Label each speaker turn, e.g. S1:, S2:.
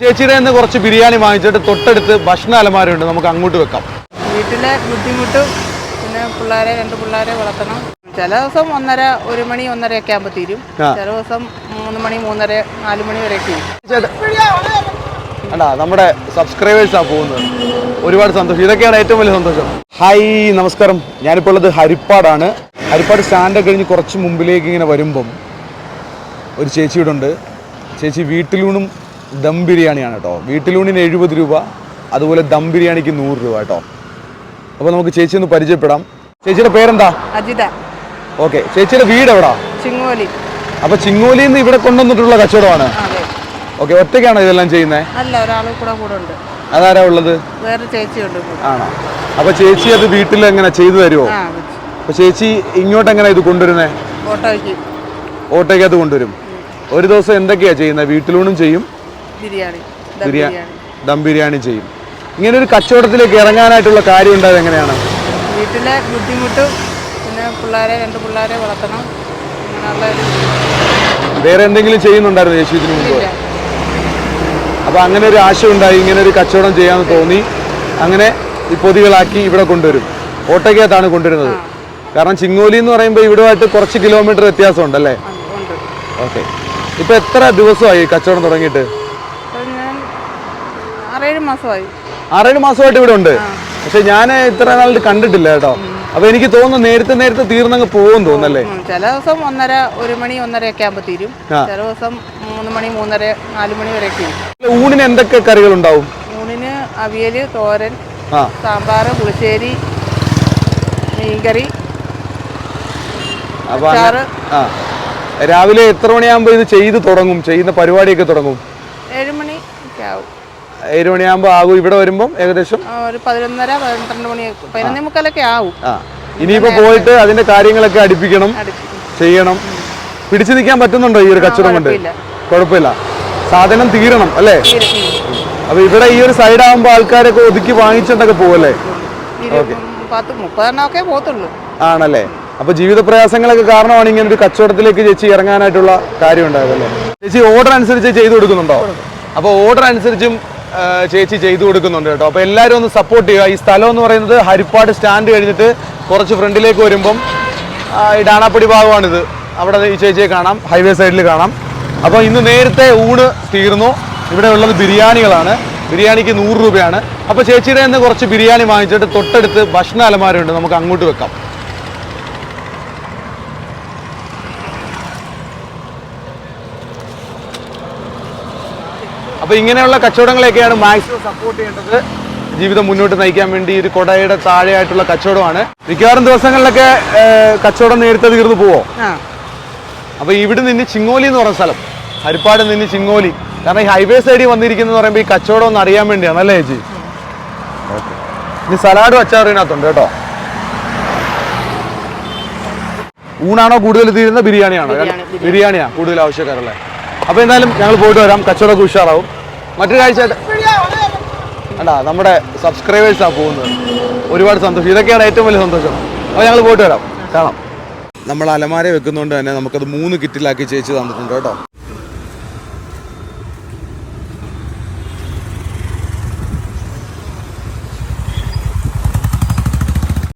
S1: ചേച്ചിയുടെ നിന്ന് കുറച്ച് ബിരിയാണി വാങ്ങിച്ചിട്ട് തൊട്ടടുത്ത് ഭക്ഷണ അലമാരുണ്ട് നമുക്ക് അങ്ങോട്ട് വെക്കാം.
S2: വീട്ടിലെ ബുദ്ധിമുട്ടും പിന്നെ പിള്ളേരെ രണ്ട് പിള്ളേരെ വളർത്തണം. ചില ദിവസം ഒന്നര ഒരു മണി ഒന്നരയൊക്കെ ആകുമ്പോൾ തീരും.
S1: ആ.
S2: ചില ദിവസം മൂന്ന് മണി മൂന്നര നാല് മണി
S1: വരെ അണ്ടാ നമ്മുടെ സബ്സ്ക്രൈബേഴ്സാ പോകുന്നത്. ഒരുപാട് സന്തോഷം. ഇതൊക്കെയാണ് ഏറ്റവും വലിയ സന്തോഷം. ഹായ് നമസ്കാരം. ഞാനിപ്പോൾ ഉള്ളത് ഹരിപ്പാടാണ്. ഹരിപ്പാട് സ്റ്റാൻഡ് കഴിഞ്ഞ് കുറച്ച് മുമ്പിലേക്ക് ഇങ്ങനെ വരുമ്പം ഒരു ചേച്ചിയുടെ ഉണ്ട്. ചേച്ചി വീട്ടിലൂണും ദം ബിരിയാണിയാണ് കേട്ടോ. വീട്ടിലൂണിന് എഴുപത് രൂപ അതുപോലെ ദം ബിരിയാണിക്ക് നൂറ് രൂപ കേട്ടോ. അപ്പോൾ നമുക്ക് ചേച്ചി ഒന്ന് പരിചയപ്പെടാം. ചേച്ചിയുടെ പേരെന്താ?
S2: അജിത.
S1: ഓക്കെ ചേച്ചിയുടെ വീട് എവിടാ?
S2: ചിങ്ങോലി.
S1: അപ്പൊ ചിങ്ങോലി നിന്ന് ഇവിടെ കൊണ്ടുവന്നിട്ടുള്ള കച്ചവടമാണ്. ഓക്കെ ഒറ്റയ്ക്കാണോ ഇതെല്ലാം ചെയ്യുന്നത്
S2: അല്ല ഒരാൾ കൂടെ കൂടെ ഉണ്ട്
S1: അതാരാ ഉള്ളത്?
S2: വേറെ ചേച്ചിയുണ്ട്.
S1: ആണോ? അപ്പൊ ചേച്ചി അത് വീട്ടിൽ എങ്ങനെ ചെയ്തു തരുമോ അപ്പൊ ചേച്ചി ഇങ്ങോട്ട് എങ്ങനെ ഇത് കൊണ്ടുവരുന്നേ?
S2: ഓട്ടോയ്ക്ക്.
S1: അത് കൊണ്ടുവരും. ഒരു ദിവസം എന്തൊക്കെയാ ചെയ്യുന്നത് വീട്ടിലൂണും ചെയ്യും.
S2: ബിരിയാണി ദം
S1: ബിരിയാണി. ചെയ്യും. ഇങ്ങനെ ഒരു കച്ചവടത്തിലേക്ക് ഇറങ്ങാനായിട്ടുള്ള കാര്യം ഉണ്ടായത് എങ്ങനെയാണ്?
S2: വീട്ടിലെ ബുദ്ധിമുട്ടും പിന്നെ പിള്ളേരെ രണ്ട് പിള്ളേരെ വളർത്തണം
S1: വേറെ എന്തെങ്കിലും ചെയ്യുന്നുണ്ടായിരുന്നു ചേച്ചി ഇതിനു മുമ്പ് അപ്പൊ അങ്ങനെ ഒരു ആശ ഉണ്ടായി ഇങ്ങനെ ഒരു കച്ചവടം ചെയ്യാന്ന് തോന്നി. അങ്ങനെ ഈ പൊതികളാക്കി ഇവിടെ കൊണ്ടുവരും. ഓട്ടോയ്ക്കകത്താണ് കൊണ്ടുവരുന്നത്. കാരണം ചിങ്ങോലി എന്ന് പറയുമ്പോൾ ഇവിടുമായിട്ട് കുറച്ച് കിലോമീറ്റർ വ്യത്യാസം ഉണ്ടല്ലേ ഓക്കെ. ഇപ്പൊ എത്ര ദിവസമായി കച്ചവടം തുടങ്ങിയിട്ട്?
S2: ആറേഴ് മാസമായി.
S1: ആറേഴ് മാസമായിട്ട് ഇവിടെ ഉണ്ട്. പക്ഷെ ഞാൻ ഇത്ര നാളിട്ട് കണ്ടിട്ടില്ല കേട്ടോ. അപ്പൊ എനിക്ക് തോന്നുന്നു നേരത്തെ നേരത്തെ തീർന്നങ്ങ് പോകും തോന്നല്ലേ
S2: ചില ദിവസം ഒന്നര ഒരു മണി ഒന്നര ഒക്കെ ആകുമ്പോ
S1: തീരും.
S2: ചില ദിവസം മൂന്ന് മണി മൂന്നര നാല് മണി വരെ ഒക്കെ
S1: ഊണിന് എന്തൊക്കെ കറികൾ ഉണ്ടാവും
S2: ഊണിന് അവിയൽ തോരൻ സാമ്പാർ പുളിശ്ശേരി മീൻകറി
S1: അപ്പൊ രാവിലെ എത്ര മണിയാകുമ്പോ ഇത് ചെയ്ത് തുടങ്ങും? ചെയ്യുന്ന പരിപാടിയൊക്കെ തുടങ്ങും
S2: ഏഴ് മണി ഒക്കെ ആവും
S1: ഏഴ് മണിയാകുമ്പോ ആകും. ഇവിടെ വരുമ്പോ ഏകദേശം
S2: ഒരു പതിനൊന്നര പന്ത്രണ്ട് മണി പതിനൊന്നേ മുക്കാലൊക്കെ ആവും.
S1: ആ. ഇനിയിപ്പോ പോയിട്ട് അതിന്റെ കാര്യങ്ങളൊക്കെ അടുപ്പിക്കണം ചെയ്യണം. പിടിച്ചു നിൽക്കാൻ പറ്റുന്നുണ്ടോ ഈ ഒരു കച്ചവടം കൊണ്ട്?
S2: കുഴപ്പമില്ല.
S1: സാധനം തീരണം അല്ലേ. അപ്പൊ ഇവിടെ ഈ ഒരു സൈഡ് ആകുമ്പോ ആൾക്കാരൊക്കെ ഒതുക്കി വാങ്ങിച്ചിട്ടൊക്കെ പോവല്ലേ? ആണല്ലേ? അപ്പൊ ജീവിത പ്രയാസങ്ങളൊക്കെ കാരണമാണ് ഇങ്ങനെ ഒരു കച്ചവടത്തിലേക്ക് ചേച്ചി ഇറങ്ങാനായിട്ടുള്ള കാര്യം ഉണ്ടായതല്ലേ? ചേച്ചി ഓർഡർ അനുസരിച്ച് ചെയ്തു കൊടുക്കുന്നുണ്ടോ? അപ്പൊ ഓർഡർ അനുസരിച്ചും ചേച്ചി ചെയ്തു കൊടുക്കുന്നുണ്ട് കേട്ടോ. അപ്പൊ എല്ലാവരും ഒന്ന് സപ്പോർട്ട് ചെയ്യുക. ഈ സ്ഥലം എന്ന് പറയുന്നത് ഹരിപ്പാട് സ്റ്റാൻഡ് കഴിഞ്ഞിട്ട് കുറച്ച് ഫ്രണ്ടിലേക്ക് വരുമ്പം ഈ ഡാണാപ്പടി ഭാഗമാണിത്. അവിടെ ഈ ചേച്ചിയെ കാണാം ഹൈവേ സൈഡിൽ കാണാം. അപ്പോൾ ഇന്ന് നേരത്തെ ഊണ് തീർന്നു. ഇവിടെ ഉള്ളത് ബിരിയാണികളാണ്. ബിരിയാണിക്ക് നൂറ് രൂപയാണ്. അപ്പോൾ ചേച്ചിയുടെ നിന്ന് കുറച്ച് ബിരിയാണി വാങ്ങിച്ചിട്ട് തൊട്ടടുത്ത് ഭക്ഷണ അലമാരുണ്ട് നമുക്ക് അങ്ങോട്ട് വെക്കാം. അപ്പൊ ഇങ്ങനെയുള്ള കച്ചവടങ്ങളെയൊക്കെയാണ് മാക്സിമം സപ്പോർട്ട് ചെയ്യേണ്ടത്. ജീവിതം മുന്നോട്ട് നയിക്കാൻ വേണ്ടി ഒരു കൊടയുടെ താഴെയായിട്ടുള്ള കച്ചവടമാണ്. മിക്കവാറും ദിവസങ്ങളിലൊക്കെ കച്ചവടം നേരത്തെ തീർന്നു പോവോ? അപ്പൊ ഇവിടെ നിന്ന് ചിങ്ങോലി എന്ന് പറഞ്ഞ സ്ഥലം. ഹരിപ്പാട് നിന്ന് ചിങ്ങോലി. കാരണം ഈ ഹൈവേ സൈഡിൽ വന്നിരിക്കുന്നത് പറയുമ്പോൾ ഈ കച്ചവടം ഒന്ന് അറിയാൻ വേണ്ടിയാണ് അല്ലേ ചേച്ചി? ഇനി സലാഡും അച്ചാറിനകത്തുണ്ട് കേട്ടോ. ഊണാണോ കൂടുതൽ തീരുന്ന ബിരിയാണിയാണോ? ബിരിയാണിയാണ് കൂടുതൽ ആവശ്യക്കാരല്ലേ? അപ്പൊ എന്തായാലും ഞങ്ങൾ പോയിട്ട് വരാം. കച്ചവടമൊക്കെ ഉഷാറാവും. മറ്റൊരു കാഴ്ച അല്ല നമ്മുടെ സബ്സ്ക്രൈബേഴ്സാണ് പോകുന്നത്. ഒരുപാട് സന്തോഷം. ഇതൊക്കെയാണ് ഏറ്റവും വലിയ സന്തോഷം. അപ്പോൾ ഞങ്ങൾ പോയിട്ട് വരാം. കാണാം. നമ്മൾ അലമാര വെക്കുന്നതുകൊണ്ട് തന്നെ നമുക്കത് മൂന്ന് കിറ്റിലാക്കി ചേച്ചി തന്നിട്ടുണ്ട് കേട്ടോ.